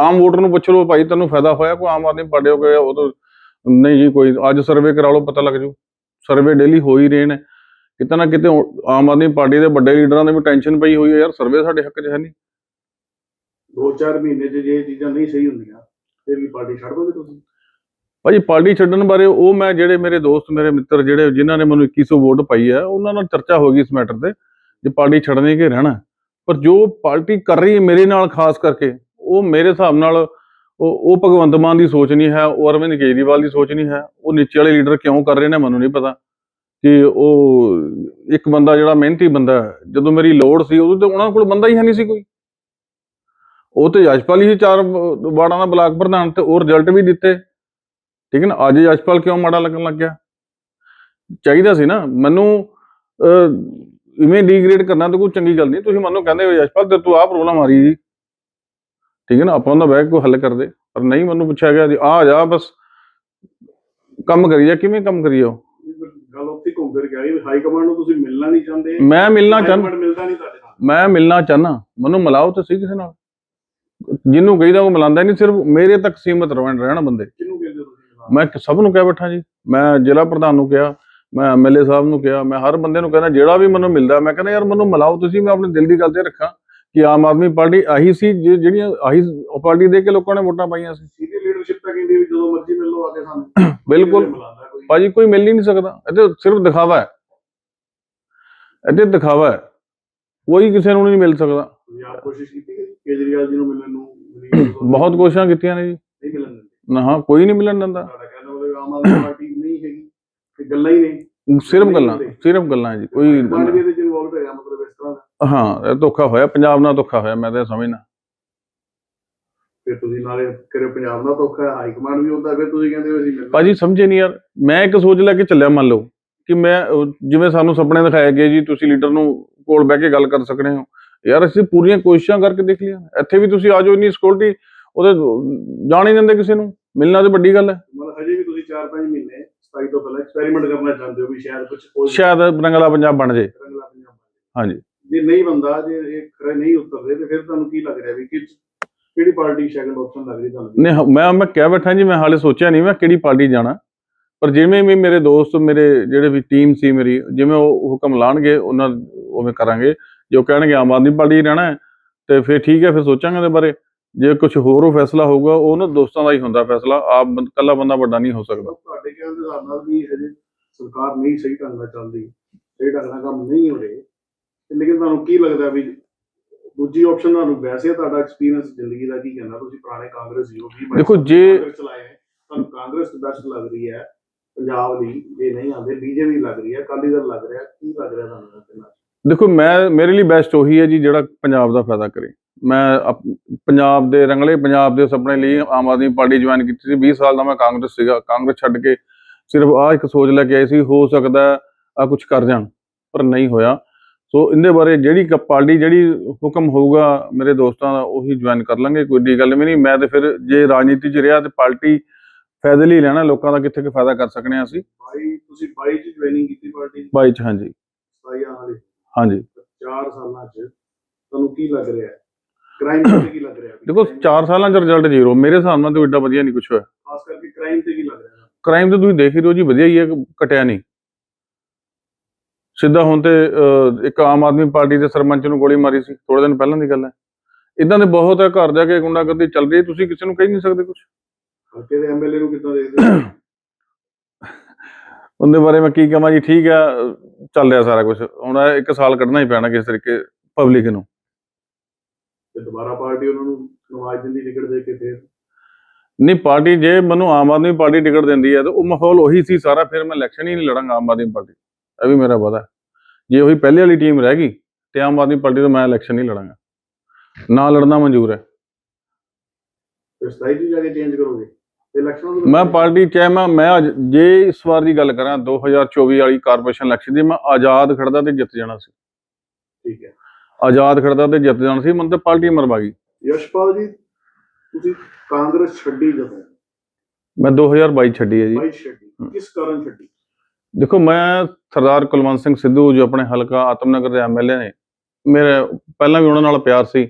ਆਮ ਵੋਟਰ ਨੂੰ ਪੁੱਛ ਲਓ ਭਾਈ, ਤੈਨੂੰ ਫਾਇਦਾ ਹੋਇਆ ਕੋਈ ਆਮ ਆਦਮੀ ਪਾਰਟੀ ਹੋ ਗਿਆ ਉਹ ਤਾਂ ਨਹੀਂ ਜੀ, ਕੋਈ ਅੱਜ ਸਰਵੇ ਕਰਾ ਲਓ, ਪਤਾ ਲੱਗ ਜੂ। ਸਰਵੇ ਡੇਲੀ ਹੋ ਹੀ ਰਹੇ ਨੇ। ਕਿਤੇ ਨਾ ਕਿਤੇ ਆਮ ਆਦਮੀ ਪਾਰਟੀ ਦੇ ਵੱਡੇ ਲੀਡਰਾਂ ਦੇ ਵੀ ਟੈਨਸ਼ਨ ਪਈ ਹੋਈ ਹੈ, ਯਾਰ ਸਰਵੇ ਸਾਡੇ ਹੱਕ 'ਚ ਹੈ ਨਹੀਂ। ਦੋ ਚਾਰ ਮਹੀਨੇ 'ਚ ਜੇ ਚੀਜ਼ਾਂ ਨਹੀਂ ਸਹੀ ਹੁੰਦੀਆਂ, ਫਿਰ ਵੀ ਪਾਰਟੀ ਛੱਡ ਦੋਗੇ ਤੁਸੀਂ। ਭਾਜੀ ਪਾਰਟੀ ਛੱਡਣ ਬਾਰੇ ਉਹ ਮੈਂ ਜਿਹੜੇ ਮੇਰੇ ਦੋਸਤ, ਮੇਰੇ ਮਿੱਤਰ ਜਿਹੜੇ ਜਿਨ੍ਹਾਂ ਨੇ ਮੈਨੂੰ 2100 ਵੋਟ ਪਾਈ ਹੈ, ਉਹਨਾਂ ਨਾਲ ਚਰਚਾ ਹੋ ਗਈ ਇਸ ਮੈਟਰ ਤੇ, ਜੇ ਪਾਰਟੀ ਛੱਡਣੀ ਕਿ ਰਹਿਣਾ। ਪਰ ਜੋ ਪਾਰਟੀ ਕਰ ਰਹੀ ਹੈ ਮੇਰੇ ਨਾਲ ਖਾਸ ਕਰਕੇ, ਉਹ ਮੇਰੇ ਹਿਸਾਬ ਨਾਲ ਉਹ ਉਹ ਭਗਵੰਤ ਮਾਨ ਦੀ ਸੋਚ ਨਹੀਂ ਹੈ, ਉਹ ਅਰਵਿੰਦ ਕੇਜਰੀਵਾਲ ਦੀ ਸੋਚ ਨਹੀਂ ਹੈ, ਉਹ ਨੀਚੇ ਵਾਲੇ ਲੀਡਰ ਕਿਉਂ ਕਰ ਰਹੇ ਨੇ ਮੈਨੂੰ ਨਹੀਂ ਪਤਾ। ਕਿ ਉਹ ਇੱਕ ਬੰਦਾ ਜਿਹੜਾ ਮਿਹਨਤੀ ਬੰਦਾ ਜਦੋਂ ਮੇਰੀ ਲੋੜ ਸੀ, ਉਦੋਂ ਤੇ ਉਹਨਾਂ ਕੋਲ ਬੰਦਾ ਹੀ ਹੈ ਨਹੀਂ ਸੀ ਕੋਈ। ਉਹ ਤੇ ਯਸ਼ਪਾਲ ਹੀ ਸੀ ਚਾਰ ਵਾਰਡਾਂ ਦਾ ਬਲਾਕ ਪ੍ਰਧਾਨ ਤੇ ਉਹ ਰਿਜ਼ਲਟ ਵੀ ਦਿੱਤੇ। ਠੀਕ ਹੈ ਨਾ? ਅੱਜ ਯਸ਼ਪਾਲ ਕਿਉਂ ਮਾੜਾ ਲੱਗਣ ਲੱਗ ਗਿਆ? ਚਾਹੀਦਾ ਸੀ ਨਾ। ਮੈਨੂੰ ਇਵੇਂ ਡੀਗ੍ਰੇਡ ਕਰਨਾ ਤਾਂ ਕੋਈ ਚੰਗੀ ਗੱਲ ਨਹੀਂ। ਤੁਸੀਂ ਮੰਨੋ ਕਹਿੰਦੇ ਹੋ ਯਸ਼ਪਾਲ ਤੇ ਤੂੰ ਆਹ ਪ੍ਰੋਬਲਮ ਆ ਰਹੀ ਜੀ। ਠੀਕ ਹੈ ਨਾ? ਆਪਾਂ ਉਹਦਾ ਬੈਗ ਕੋਈ ਹੱਲ ਕਰਦੇ ਪਰ ਨਹੀਂ ਮੈਨੂੰ ਪੁੱਛਿਆ ਗਿਆ ਜੀ ਆ ਜਾ ਬਸ। ਕੰਮ ਕਰੀਏ। ਕਿਵੇਂ ਕੰਮ ਕਰੀਏ ਉਹ? ਗੱਲ ਉੱਥੇ ਘੁੰਮ ਫਿਰ ਕੇ ਆਈ ਵੀ ਹਾਈ ਕਮਾਂਡ ਨੂੰ ਤੁਸੀਂ ਮਿਲਣਾ ਨਹੀਂ ਚਾਹੁੰਦੇ। ਮੈਂ ਮਿਲਣਾ ਚਾਹੁੰਦਾ ਕਮਾਂਡ ਮਿਲਦਾ ਨਹੀਂ ਤੁਹਾਡੇ ਨਾਲ। ਮੈਂ ਮਿਲਣਾ ਚਾਹਨਾ ਮੈਨੂੰ ਮਿਲਾਓ ਤਾਂ ਸਹੀ ਕਿਸੇ ਨਾਲ। ਜਿਹਨੂੰ ਕਹੀਦਾ ਉਹ ਮਿਲਾਉਂਦਾ ਨਹੀਂ ਸਿਰਫ ਮੇਰੇ ਤੱਕ ਸੀਮਤ ਰਹਿਣ ਰਹਿਣ ਬੰਦੇ। ਮੈਂ ਸਭ ਨੂੰ ਕਹਿ ਬੈਠਾ ਜੀ ਮੈਂ ਜ਼ਿਲ੍ਹਾ ਪ੍ਰਧਾਨ ਨੂੰ ਕਿਹਾ ਮੈਂ ਐਮਐਲਏ ਸਾਹਿਬ ਨੂੰ ਕਿਹਾ ਮੈਂ ਹਰ ਬੰਦੇ ਨੂੰ ਕਹਿੰਦਾ ਜਿਹੜਾ ਵੀ ਮੈਨੂੰ ਮਿਲਦਾ ਮੈਂ ਕਹਿੰਦਾ ਯਾਰ ਮੈਨੂੰ ਮਿਲਾਓ ਤੁਸੀਂ ਮੈਂ ਆਪਣੇ ਦਿਲ ਦੀ ਗੱਲ ਤੇ ਰੱਖਾਂ ਕਿ ਆਮ ਆਦਮੀ ਪਾਰਟੀ ਆਹੀ ਸੀ ਜਿਹੜੀਆਂ ਆਹੀ ਪਾਰਟੀ ਦੇ ਕੇ ਲੋਕਾਂ ਨੇ ਵੋਟਾਂ ਪਾਈਆਂ ਸੀ। ਸੀਨੀਅਰ ਲੀਡਰਸ਼ਿਪ ਤਾਂ ਕਹਿੰਦੀ ਵੀ ਜਦੋਂ ਮਰਜ਼ੀ ਮਿਲ ਲਓ ਆ ਕੇ ਸਾਨੂੰ। ਬਿਲਕੁਲ। ਭਾਜੀ ਕੋਈ ਮਿਲ ਹੀ ਨਹੀਂ ਸਕਦਾ। ਇਹ ਤੇ ਸਿਰਫ ਦਿਖਾਵਾ ਹੈ। ਇਹ ਤੇ ਦਿਖਾਵਾ ਹੈ। ਕੋਈ ਕਿਸੇ ਨੂੰ ਨਹੀਂ ਮਿਲ ਸਕਦਾ। ਆਪ ਕੋਸ਼ਿਸ਼ ਕੀਤੀ ਕੇਜਰੀਵਾਲ ਜੀ ਨੂੰ ਮਿਲਣ ਨੂੰ? ਬਹੁਤ ਕੋਸ਼ਿਸ਼ਾਂ ਕੀਤੀਆਂ ਨੇ ਜੀ। ਨਾ ਹਾਂ ਕੋਈ ਨਹੀਂ ਮਿਲਣ ਦਿੰਦਾ। ਤੁਹਾਡਾ ਕਹਿੰਦਾ ਮਤਲਬ ਆਮ ਆਦਮੀ ਪਾਰਟੀ ਨਹੀਂ ਹੈਗੀ ਕਿ ਗੱਲਾਂ ਹੀ ਨੇ। ਸਿਰਫ ਗੱਲਾਂ ਸਿਰਫ ਗੱਲਾਂ ਜੀ ਕੋਈ ਕਮਾਂਡ ਵੀ ਇਹਦੇ ਚ ਇਨਵੋਲਵ ਹੈਗਾ ਮਤਲਬ ਇਸ ਤਰ੍ਹਾਂ ਦਾ। ਹਾਂ ਇਹ ਧੋਖਾ ਹੋਇਆ ਪੰਜਾਬ ਨਾਲ ਧੋਖਾ ਹੋਇਆ ਮੈਂ ਤਾਂ ਸਮਝਣਾ ਫਿਰ ਤੁਸੀਂ ਨਾਲੇ ਕਰੇ ਪੰਜਾਬ ਦਾ ਧੋਖਾ ਹੈ ਹਾਈ ਕਮਾਂਡ ਵੀ ਹੁੰਦਾ ਫਿਰ ਤੁਸੀਂ ਕਹਿੰਦੇ ਹੋ ਅਸੀਂ ਮਿਲਣਾ। ਭਾਜੀ ਸਮਝੇ ਨਹੀਂ ਯਾਰ। ਮੈਂ ਇੱਕ ਸੋਚ ਲੈ ਕੇ ਚੱਲਿਆ ਮੰਨ ਲਓ ਕਿ ਮੈਂ ਜਿਵੇਂ ਸਾਨੂੰ ਸੁਪਨੇ ਦਿਖਾਏ ਗਏ ਜੀ ਤੁਸੀਂ ਲੀਡਰ ਨੂੰ ਕੋਲ ਬਹਿ ਕੇ ਗੱਲ ਕਰ ਸਕਦੇ ਹੋ। ਯਾਰ ਅਸੀਂ ਪੂਰੀਆਂ ਕੋਸ਼ਿਸ਼ਾਂ ਕਰਕੇ ਦੇਖ ਲਿਆ ਇੱਥੇ ਵੀ ਤੁਸੀਂ ਆ ਜਾਓ ਇੰਨੀ ਸਿਕਿਉਰਿਟੀ ਉਹਦੇ ਜਾਣ ਹੀ ਦਿੰਦੇ ਕਿਸੇ ਨੂੰ। ਮਿਲਣਾ ਤੇ ਵੱਡੀ ਗੱਲ ਹੈ। ਮਤਲਬ ਹਜੇ ਵੀ ਤੁਸੀਂ 4-5 ਮਹੀਨੇ 27 ਤੋਂ ਪਹਿਲਾਂ ਐਕਸਪੈਰੀਮੈਂਟ ਕਰਨਾ ਚਾਹੁੰਦੇ ਹੋ ਵੀ ਸ਼ਾਇਦ ਕੁਝ ਹੋ ਸ਼ਾਇਦ ਰੰਗਲਾ ਪੰਜਾਬ ਬਣ ਜੇ। ਰੰਗਲਾ ਪੰਜਾਬ ਹਾਂਜੀ। ਜੇ ਨਹੀਂ ਬੰਦਾ ਜੇ ਇਹ ਖਰੇ ਨਹੀਂ ਉਤਰਦੇ ਤੇ ਫਿਰ ਤੁਹਾਨੂੰ ਕੀ ਲੱਗ ਰਿਹਾ ਵੀ ਕਿ ਕਿਹੜੀ ਪਾਰਟੀ ਸੈਕੰਡ ਆਪਸ਼ਨ ਲੱਗ ਰਹੀ ਤੁਹਾਨੂੰ? ਨੇ ਮੈਂ ਮੈਂ ਕਹਿ ਬੈਠਾ ਜੀ ਮੈਂ ਹਾਲੇ ਸੋਚਿਆ ਨਹੀਂ ਮੈਂ ਕਿਹੜੀ ਪਾਰਟੀ ਜਾਣਾ। ਪਰ ਜਿਵੇਂ ਵੀ ਮੇਰੇ ਦੋਸਤ ਮੇਰੇ ਜਿਹੜੇ ਵੀ ਟੀਮ ਸੀ ਮੇਰੀ ਜਿਵੇਂ ਉਹ ਹੁਕਮ ਲਾਣਗੇ ਉਹਨਾਂ ਉਵੇਂ ਕਰਾਂਗੇ। ਜੋ ਕਹਿਣਗੇ ਆਮ ਆਦਮੀ ਪਾਰਟੀ ਰਹਿਣਾ ਤੇ ਫਿਰ ਠੀਕ ਹੈ ਫਿਰ ਸੋਚਾਂਗੇ ਉਹਦੇ ਬਾਰੇ। ਜੇ ਕੁਝ ਹੋਰ ਫੈਸਲਾ ਹੋਊਗਾ ਉਹ ਉਹਨਾਂ ਦੋਸਤਾਂ ਦਾ ਹੀ ਹੁੰਦਾ ਫੈਸਲਾ ਆਪ ਬੰ- ਇਕੱਲਾ ਬੰਦਾ ਵੱਡਾ ਨਹੀਂ ਹੋ ਸਕਦਾ। ਤੁਹਾਡੇ ਕਹਿਣ ਦੇ ਹਿਸਾਬ ਨਾਲ ਵੀ ਹਜੇ ਸਰਕਾਰ ਨਹੀਂ ਸਹੀ ਢੰਗ ਨਾਲ ਚੱਲਦੀ ਸਹੀ ਢੰਗ ਨਾਲ ਕੰਮ ਨਹੀਂ ਹੋ ਰਹੇ। ਤੇ ਲੇਕਿਨ ਤੁਹਾਨੂੰ ਕੀ ਲੱਗਦਾ ਵੀ ਦੂਜੀ ਆਪਸ਼ਨ ਤੁਹਾਨੂੰ ਵੈਸੇ ਤੁਹਾਡਾ ਐਕਸਪੀਰੀਅੰਸ ਜ਼ਿੰਦਗੀ ਦਾ ਕੀ ਕਹਿੰਦਾ? ਤੁਸੀਂ ਪੁਰਾਣੇ ਕਾਂਗਰਸੀ ਹੋ ਵੀ ਦੇਖੋ, ਜੇ- ਕਾਂਗਰਸ ਚਲਾਏ ਹੈ, ਤੁਹਾਨੂੰ ਕਾਂਗਰਸ ਬੈਸਟ ਲੱਗ ਰਹੀ ਹੈ ਪੰਜਾਬ ਲਈ ਜੇ ਨਹੀਂ ਆਉਂਦੇ ਬੀਜੇਪੀ ਲੱਗ ਰਹੀ ਹੈ ਅਕਾਲੀ ਦਲ ਲੱਗ ਰਿਹਾ ਕੀ ਲੱਗ ਰਿਹਾ ਤੁਹਾਨੂੰ? ਦੇਖੋ ਮੈਂ ਮੇਰੇ ਲਈ ਬੈਸਟ ਉਹੀ ਹੈ ਜੀ ਜਿਹੜਾ ਪੰਜਾਬ ਦਾ ਫਾਇਦਾ ਕਰੇ। ਮੈਂ ਪੰਜਾਬ ਦੇ ਰੰਗਲੇ ਪੰਜਾਬ ਦੇ ਸੁਪਨੇ ਲਈ ਆਮ ਆਦਮੀ ਪਾਰਟੀ ਜੁਆਇਨ ਕੀਤੀ ਸੀ। 20 ਸਾਲ ਦਾ ਮੈਂ ਕਾਂਗਰਸ ਸੀਗਾ। ਕਾਂਗਰਸ ਛੱਡ ਕੇ ਸਿਰਫ ਆਹ ਇੱਕ ਸੋਚ ਲੈ ਕੇ ਆਈ ਸੀ ਹੋ ਸਕਦਾ ਆ ਕੁਝ ਕਰ ਜਾਣ ਪਰ ਨਹੀਂ ਹੋਇਆ। ਸੋ ਇਹਦੇ ਬਾਰੇ ਜਿਹੜੀ ਪਾਰਟੀ ਜਿਹੜੀ ਹੁਕਮ ਹੋਊਗਾ ਮੇਰੇ ਦੋਸਤਾਂ ਦਾ ਉਹੀ ਜੁਆਇਨ ਕਰ ਲਾਂਗੇ ਕੋਈ ਡੀ ਗੱਲ ਵੀ ਨਹੀਂ। ਮੈਂ ਤੇ ਫਿਰ ਜੇ ਰਾਜਨੀਤੀ 'ਚ ਰਿਹਾ ਤੇ ਪਾਰਟੀ ਫਾਇਦੇ ਲਈ ਲੈਣਾ ਲੋਕਾਂ ਦਾ ਕਿੱਥੇ ਕਿ ਫਾਇਦਾ ਕਰ ਸਕਣੇ ਆ ਅਸੀਂ? ਬਾਈ ਤੁਸੀਂ 22 ਚ ਜੁਆਇਨਿੰਗ ਕੀਤੀ ਪਾਰਟੀ ਬਾਈ ਚ ਹਾਂਜੀ। 27 ਵਾਲੇ। ਹਾਂਜੀ। 4 ਸਾਲਾਂ ਚ ਤੁਹਾਨੂੰ ਕੀ ਲੱਗ ਰਿਹਾ? ਹੈ ਕ੍ਰਾਈਮ ਤੇ ਕੀ ਲੱਗ ਰਿਹਾ? ਵੀ ਦੇਖੋ crime- 4 ਸਾਲਾਂ ਚ ਰਿਜ਼ਲਟ ਜ਼ੀਰੋ। ਮੇਰੇ ਹਿਸਾਬ ਨਾਲ ਤਾਂ ਏਡਾ ਵਧੀਆ ਨਹੀਂ ਕੁਝ ਹੋਇਆ। ਖਾਸ ਕਰਕੇ ਕ੍ਰਾਈਮ ਤੇ ਕੀ ਲੱਗ ਰਿਹਾ? ਕ੍ਰਾਈਮ ਤੇ ਤੁਸੀਂ ਦੇਖ ਹੀ ਰਹੇ ਹੋ ਜੀ ਵਧੀਆ ਹੀ ਹੈ ਘਟਿਆ ਨਹੀਂ। ਸਿੱਧਾ ਹੁਣ ਤੇ ਇੱਕ ਆਮ ਆਦਮੀ ਪਾਰਟੀ ਦੇ ਸਰਪੰਚ ਨੂੰ ਗੋਲੀ ਮਾਰੀ ਸੀ ਥੋੜੇ ਦਿਨ ਪਹਿਲਾਂ ਦੀ ਗੱਲ ਹੈ। ਇਦਾਂ ਦੇ ਬਹੁਤ ਹੈ ਘਰ ਜਾ ਕੇ ਗੁੰਡਾਗਰਦੀ ਚੱਲ ਰਹੀ ਤੁਸੀਂ ਕਿਸੇ ਨੂੰ ਕਹਿ ਨਹੀਂ ਸਕਦੇ ਕੁਝ ਹਲਕੇ ਦੇ ਐਮਐਲਏ ਨੂੰ ਕਿੱਦਾਂ ਦੇਖਦੇ ਹੋ? ਉਹਦੇ ਬਾਰੇ ਮੈਂ ਕੀ ਕਹਾਂ ਜੀ ਠੀਕ ਹੈ ਅਹ, ਚੱਲ ਰਿਹਾ ਸਾਰਾ ਕੁਝ ਹੁਣ ਇੱਕ ਸਾਲ ਕੱਢਣਾ ਹੀ ਪੈਣਾ ਕਿਸ ਤਰੀਕੇ ਪਬਲਿਕ ਨੂੰ। ਤੇ ਦੁਬਾਰਾ ਪਾਰਟੀ ਉਹਨਾਂ ਨੂੰ ਨਵਾਜ਼ ਦਿੰਦੀ ਟਿਕਟ ਦੇ ਕੇ ਫਿਰ? ਨਹੀਂ ਪਾਰਟੀ ਜੇ ਮੈਨੂੰ ਆਮ ਆਦਮੀ ਪਾਰਟੀ ਟਿਕਟ ਦਿੰਦੀ ਹੈ ਤਾਂ ਉਹ ਮਾਹੌਲ ਉਹੀ ਸੀ ਸਾਰਾ ਫਿਰ ਮੈਂ ਇਲੈਕਸ਼ਨ ਹੀ ਨਹੀਂ ਲੜਾਂਗਾ ਆਮ ਆਦਮੀ ਪਾਰਟੀ। ਇਹ ਵੀ ਮੇਰਾ ਵਾਅਦਾ ਹੈ। ਜੇ ਉਹੀ ਪਹਿਲੇ ਵਾਲੀ ਟੀਮ ਰਹਿ ਗਈ ਤੇ ਆਮ ਆਦਮੀ ਪਾਰਟੀ ਤੋਂ ਮੈਂ ਇਲੈਕਸ਼ਨ ਨਹੀਂ ਲੜਾਂਗਾ। ਨਾ ਲੜਨਾ ਮਨਜ਼ੂਰ ਹੈ। ਫਿਰ 27 ਚ ਜਾ ਕੇ ਚੇਂਜ ਕਰੋਗੇ? ਇਲੈਕਸ਼ਨ ਮੈਂ ਪਾਰਟੀ ਚਾਹੇ ਮੈਂ ਮੈਂ ਅੱਜ- ਜੇ ਇਸ ਵਾਰ ਦੀ ਗੱਲ ਕਰਾਂ 2024 ਵਾਲੀ ਕਾਰਪੋਰੇਸ਼ਨ ਇਲੈਕਸ਼ਨ ਦੀ ਮੈਂ ਆਜ਼ਾਦ ਖੜਦਾ ਤੇ ਜਿੱਤ ਜਾਣਾ ਸੀ। ਠੀਕ ਹੈ। ਆਜ਼ਾਦ ਖੜਦਾ ਤੇ ਜਿੱਤ ਜਾਣਾ ਸੀ ਮੈਨੂੰ ਤਾਂ ਪਾਰਟੀ ਮਰਵਾ ਗਈ ਯਸ਼ਪਾਲ ਜੀ ਤੁਸੀਂ ਕਾਂਗਰਸ ਛੱਡੀ ਜਦੋਂ? ਮੈਂ 2022 ਛੱਡੀ ਹੈ ਜੀ। ਬਾਈ ਛੱਡੀ। ਕਿਸ ਕਾਰਨ ਛੱਡੀ? ਦੇਖੋ ਮੈਂ ਸਰਦਾਰ ਕੁਲਵੰਤ ਸਿੰਘ ਸਿੱਧੂ ਜੋ ਆਪਣੇ ਹਲਕਾ ਆਤਮਨਗਰ ਦੇ ਐਮਐਲਏ ਨੇ ਮੇਰੇ ਪਹਿਲਾਂ ਵੀ ਉਹਨਾਂ ਨਾਲ ਪਿਆਰ ਸੀ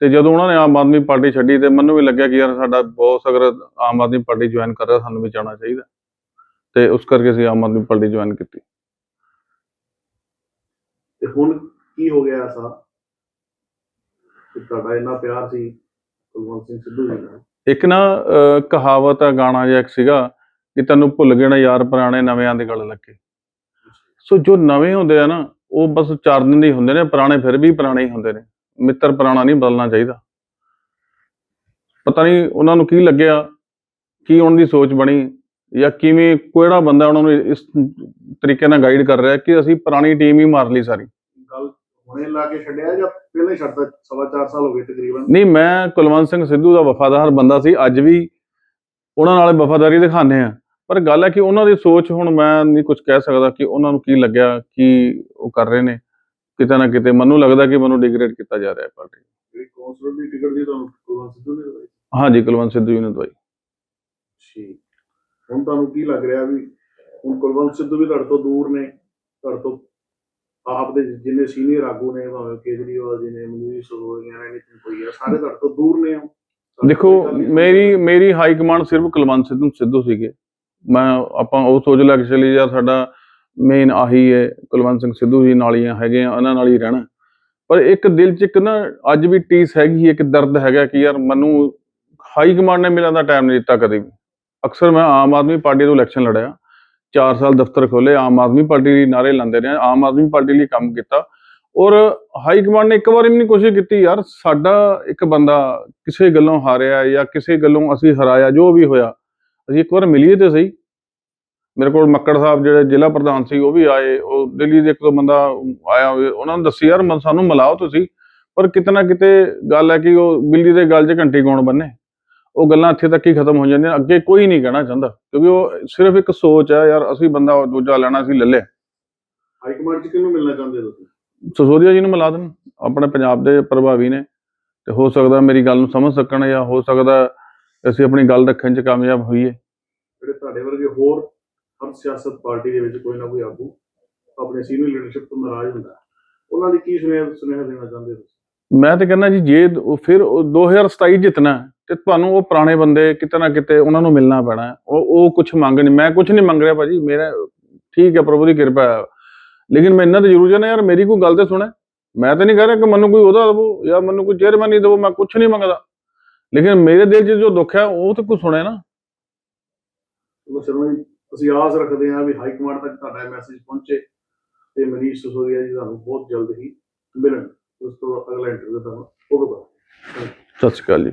ਤੇ ਜਦੋਂ ਉਹਨਾਂ ਨੇ ਆਮ ਆਦਮੀ ਪਾਰਟੀ ਛੱਡੀ ਤੇ ਮੈਨੂੰ ਵੀ ਲੱਗਿਆ ਕਿ ਯਾਰ ਸਾਡਾ ਬੌਸ ਅਗਰ ਆਮ ਆਦਮੀ ਪਾਰਟੀ ਜੁਆਇਨ ਕਰ ਰਿਹਾ ਸਾਨੂੰ ਵੀ ਜਾਣਾ ਚਾਹੀਦਾ। ਤੇ ਉਸ ਕਰਕੇ ਅਸੀਂ ਆਮ ਆਦਮੀ ਪਾਰਟੀ ਜੁਆਇਨ ਕੀਤੀ। ਤੇ ਹੁਣ ਕੀ ਹੋ ਗਿਆ ਐਸਾ? ਕਿ ਤੁਹਾਡਾ ਇੰਨਾ ਪਿਆਰ ਸੀ ਕੁਲਵੰਤ ਸਿੰਘ ਸਿੱਧੂ ਜੀ ਨਾਲ। ਇੱਕ ਨਾ ਅਹ, ਕਹਾਵਤ ਆ ਗਾਣਾ ਜਿਹਾ ਇੱਕ ਸੀਗਾ ਕਿ ਤੈਨੂੰ ਭੁੱਲ ਗਏ ਨਾ ਯਾਰ ਪੁਰਾਣੇ ਨਵਿਆਂ ਦੇ ਗਲ ਲੱਗੇ। ਸੋ ਜੋ ਨਵੇਂ ਹੁੰਦੇ ਆ ਨਾ ਉਹ ਬਸ ਚਾਰ ਦਿਨ ਦੇ ਹੀ ਹੁੰਦੇ ਨੇ ਪੁਰਾਣੇ ਫਿਰ ਵੀ ਪੁਰਾਣੇ ਹੀ ਹੁੰਦੇ ਨੇ। ਮਿੱਤਰ ਪੁਰਾਣਾ ਨਹੀਂ ਬਦਲਣਾ ਚਾਹੀਦਾ। ਪਤਾ ਨਹੀਂ ਉਹਨਾਂ ਨੂੰ ਕੀ ਲੱਗਿਆ ਕੀ ਉਹਨਾਂ ਦੀ ਸੋਚ ਬਣੀ ਜਾਂ ਕਿਵੇਂ ਕਿਹੜਾ ਬੰਦਾ ਉਹਨਾਂ ਨੂੰ ਇਸ ਤਰੀਕੇ ਨਾਲ ਗਾਈਡ ਕਰ ਰਿਹਾ ਕਿ ਅਸੀਂ ਪੁਰਾਣੀ ਟੀਮ ਹੀ ਮਾਰ ਲਈ ਸਾਰੀ। ਹੁਣੇ ਲਾ ਕੇ ਛੱਡਿਆ ਜਾਂ ਪਹਿਲਾਂ ਹੀ ਛੱਡਦਾ ਸਵਾ ਚਾਰ ਸਾਲ ਹੋ ਗਏ ਤਕਰੀਬਨ। ਨਹੀਂ ਮੈਂ ਕੁਲਵੰਤ ਸਿੰਘ ਸਿੱਧੂ ਦਾ ਵਫਾਦਾਰ ਬੰਦਾ ਸੀ। ਅੱਜ ਵੀ ਉਹਨਾਂ ਨਾਲ ਵਫਾਦਾਰੀ ਦਿਖਾਉਂਦੇ ਆ ਪਰ ਗੱਲ ਹੈ ਕਿ ਉਹਨਾਂ ਦੀ ਸੋਚ ਹੁਣ ਮੈਂ ਨਹੀਂ ਕੁਝ ਕਹਿ ਸਕਦਾ ਕਿ ਉਹਨਾਂ ਨੂੰ ਕੀ ਲੱਗਿਆ ਕੀ ਉਹ ਕਰ ਰਹੇ ਨੇ। ਕਿਤੇ ਨਾ ਕਿਤੇ ਮੈਨੂੰ ਲੱਗਦਾ ਕਿ ਮੈਨੂੰ ਡਿਗਰੇਡ ਕੀਤਾ ਜਾ ਰਿਹਾ ਹੈ ਪਾਰਟੀ ਜਿਹੜੀ ਕੌਂਸਲਰ ਦੀ ਟਿਕਟ ਦੀ ਤੁਹਾਨੂੰ ਕੁਲਵੰਤ ਸਿੱਧੂ ਨੇ ਦਵਾਈ? ਹਾਂਜੀ ਕੁਲਵੰਤ ਸਿੱਧੂ ਜੀ ਨੇ ਦਵਾਈ। ਠੀਕ। ਹੁਣ ਤੁਹਾਨੂੰ ਕੀ ਲੱਗ ਰਿਹਾ ਵੀ ਹੁਣ ਕੁਲਵੰਤ ਸਿੱਧੂ ਵੀ ਤੁਹਾਡੇ ਤੋਂ ਦੂਰ ਨੇ ਤੁਹਾਡੇ ਤੋਂ ਆਪ ਦੇ ਜਿੰਨੇ ਸੀਨੀਅਰ ਆਗੂ ਨੇ ਭਾਵੇਂ ਕੇਜਰੀਵਾਲ ਜੀ ਨੇ ਮਨੀਸ਼ ਸਿਸੋਦੀਆ ਨੇ ਨਿਤਿਨ ਕੋਈ ਆ ਸਾਰੇ ਤੁਹਾਡੇ ਤੋਂ ਦੂਰ ਨੇ ਉਹ। ਦੇਖੋ ਮੇਰੀ ਮੇਰੀ ਹਾਈ ਕਮਾਂਡ ਸਿਰਫ ਕੁਲਵੰਤ ਸਿੱਧੂ ਸਿੱਧੂ ਸੀਗੇ। ਮੈਂ ਆਪਾਂ ਉਹ ਸੋਚ ਲੈ ਕੇ ਚਲੀ ਯਾਰ ਸਾਡਾ ਮੇਨ ਆਹੀ ਹੈ ਕੁਲਵੰਤ ਸਿੰਘ ਸਿੱਧੂ ਜੀ ਨਾਲ ਹੀ ਹੈਗੇ ਆ ਉਹਨਾਂ ਨਾਲ ਹੀ ਰਹਿਣਾ। ਪਰ ਇੱਕ ਦਿਲ 'ਚ ਇੱਕ ਨਾ ਅੱਜ ਵੀ ਟੀਸ ਹੈਗੀ ਇੱਕ ਦਰਦ ਹੈਗਾ ਕਿ ਯਾਰ ਮੈਨੂੰ ਹਾਈ ਕਮਾਂਡ ਨੇ ਮਿਲਣ ਦਾ ਟਾਈਮ ਨਹੀਂ ਦਿੱਤਾ ਕਦੇ ਵੀ। ਅਕਸਰ ਮੈਂ ਆਮ ਆਦਮੀ ਪਾਰਟੀ ਤੋਂ ਇਲੈਕਸ਼ਨ ਲੜਿਆ। 4 ਸਾਲ ਦਫ਼ਤਰ ਖੋਲੇ ਆਮ ਆਦਮੀ ਪਾਰਟੀ ਲਈ ਨਾਰੇ ਲਾਉਂਦੇ ਰਹੇ, ਆਮ ਆਦਮੀ ਪਾਰਟੀ ਲਈ ਕੰਮ ਕੀਤਾ। ਔਰ ਹਾਈ ਕਮਾਂਡ ਨੇ ਇੱਕ ਵਾਰੀ ਵੀ ਨਹੀਂ ਕੋਸ਼ਿਸ਼ ਕੀਤੀ, ਯਾਰ ਸਾਡਾ ਇੱਕ ਬੰਦਾ ਕਿਸੇ ਗੱਲੋਂ ਹਾਰਿਆ ਜਾਂ ਕਿਸੇ ਗੱਲੋਂ ਅਸੀਂ ਹਰਾਇਆ, ਜੋ ਵੀ ਹੋਇਆ, ਅਸੀਂ ਇੱਕ ਵਾਰ ਮਿਲੀਏ ਤੇ ਸਹੀ। ਮੇਰੇ ਕੋਲ ਮੱਕੜ ਸਾਹਿਬ ਜਿਹੜੇ ਜ਼ਿਲ੍ਹਾ ਪ੍ਰਧਾਨ ਸੀ, ਉਹ ਵੀ ਆਏ, ਉਹ ਦਿੱਲੀ ਦੇ ਇੱਕ ਦੋ ਬੰਦਾ ਆਇਆ, ਉਹਨਾਂ ਨੂੰ ਦੱਸੀ ਯਾਰ ਸਾਨੂੰ ਮਿਲਾਓ ਤੁਸੀਂ, ਪਰ ਕਿਤੇ ਨਾ ਕਿਤੇ ਗੱਲ ਹੈ ਕਿ ਉਹ ਬਿੱਲੀ ਦੇ ਗੱਲ 'ਚ ਘੰਟੀ ਕੌਣ ਬੰਨੇ। ਉਹ ਗੱਲਾਂ ਇੱਥੇ ਤੱਕ ਹੀ ਖਤਮ ਹੋ ਜਾਂਦੀਆਂ ਅੱਗੇ ਕੋਈ ਨਹੀਂ ਕਹਿਣਾ ਚਾਹੁੰਦਾ ਕਿਉਂਕਿ ਉਹ ਸਿਰਫ ਇੱਕ ਸੋਚ ਹੈ ਯਾਰ ਅਸੀਂ ਬੰਦਾ ਦੂਜਾ ਲੈਣਾ ਸੀ ਲੈ ਹਾਈ ਕਮਾਂਡ ਚ ਕਿਹਨੂੰ ਮਿਲਣਾ ਚਾਹੁੰਦੇ ਤੁਸੀਂ? ਸਸੋਦੀਆ ਜੀ ਨੂੰ ਮਿਲਾ ਦੇਣ ਆਪਣੇ ਪੰਜਾਬ ਦੇ ਪ੍ਰਭਾਵੀ ਨੇ ਤੇ ਹੋ ਸਕਦਾ ਮੇਰੀ ਗੱਲ ਨੂੰ ਸਮਝ ਸਕਣ ਜਾਂ ਹੋ ਸਕਦਾ ਅਸੀਂ ਆਪਣੀ ਗੱਲ ਰੱਖਣ 'ਚ ਕਾਮਯਾਬ ਹੋਈਏ। ਜਿਹੜੇ ਤੁਹਾਡੇ ਵਰਗੇ ਹੋਰ ਹਰ ਸਿਆਸਤ ਪਾਰਟੀ ਦੇ ਵਿੱਚ ਕੋਈ ਨਾ ਕੋਈ ਆਗੂ ਆਪਣੇ ਸੀਨੀਅਰ ਲੀਡਰਸ਼ਿਪ ਤੋਂ ਨਾਰਾਜ਼ ਹੁੰਦਾ। ਉਹਨਾਂ ਦੀ ਕੀ ਸੁਨੇਹਾ ਸੁਨੇਹਾ ਦੇਣਾ ਚਾਹੁੰਦੇ ਤੁਸੀਂ? ਮੈਂ ਤਾਂ ਕਹਿੰਦਾ ਜੀ ਜੇ ਉਹ ਫਿਰ ਉਹ 2027 ਜਿੱਤਣਾ ਤੇ ਤੁਹਾਨੂੰ ਉਹ ਪੁਰਾਣੇ ਬੰਦੇ ਕਿਤੇ ਨਾ ਕਿਤੇ ਉਹਨਾਂ ਨੂੰ ਮਿਲਣਾ ਪੈਣਾ ਹੈ। ਉਹ ਉਹ ਕੁਝ ਮੰਗ ਨਹੀਂ ਮੈਂ ਕੁਝ ਨਹੀਂ ਮੰਗ ਰਿਹਾ ਭਾਜੀ ਮੇਰਾ ਠੀਕ ਹੈ ਪ੍ਰਭੂ ਦੀ ਕਿਰਪਾ ਹੈ। ਲੇਕਿਨ ਮੈਂ ਇੰਨਾ ਤਾਂ ਜ਼ਰੂਰ ਜਾਣਾ ਯਾਰ ਮੇਰੀ ਕੋਈ ਗੱਲ ਤੇ ਸੁਣੇ। ਮੈਂ ਤਾਂ ਨਹੀਂ ਕਹਿ ਰਿਹਾ ਕਿ ਮੈਨੂੰ ਕੋਈ ਉਹਦਾ ਦੇਵੋ ਜਾਂ ਮੈਨੂੰ ਕੋਈ ਚੇਅਰਮੈਨ ਦੇਵੋ ਮੈਂ ਕੁਝ ਨਹੀਂ ਮੰਗਦਾ। ਲੇਕਿਨ ਮੇਰੇ ਦਿਲ 'ਚ ਜੋ ਦੁੱਖ ਹੈ ਉਹ ਤਾਂ ਕੋਈ ਸੁਣੇ ਨਾ। ਚਲੋ ਸ਼ਰਮਾ ਜੀ ਅਸੀਂ ਆਸ ਰੱਖਦੇ ਹਾਂ ਵੀ ਹਾਈ ਕਮਾਂਡ ਤੱਕ ਤੁਹਾਡਾ ਮੈਸੇਜ ਪਹੁੰਚੇ ਤੇ ਮਨੀਸ਼ ਸਿਸੋਦੀਆ ਜੀ ਤੁਹਾਨੂੰ ਬਹੁਤ ਜਲਦ ਹੀ ਮਿਲਣ। ਉਸ ਤੋਂ ਅਗਲਾ ਇੰਟਰਵਿਊ ਤੁਹਾਨੂੰ ਉਹ ਕਰਾਂਗੇ ਸਤਿ ਸ਼੍ਰੀ ਅਕਾਲ ਜੀ।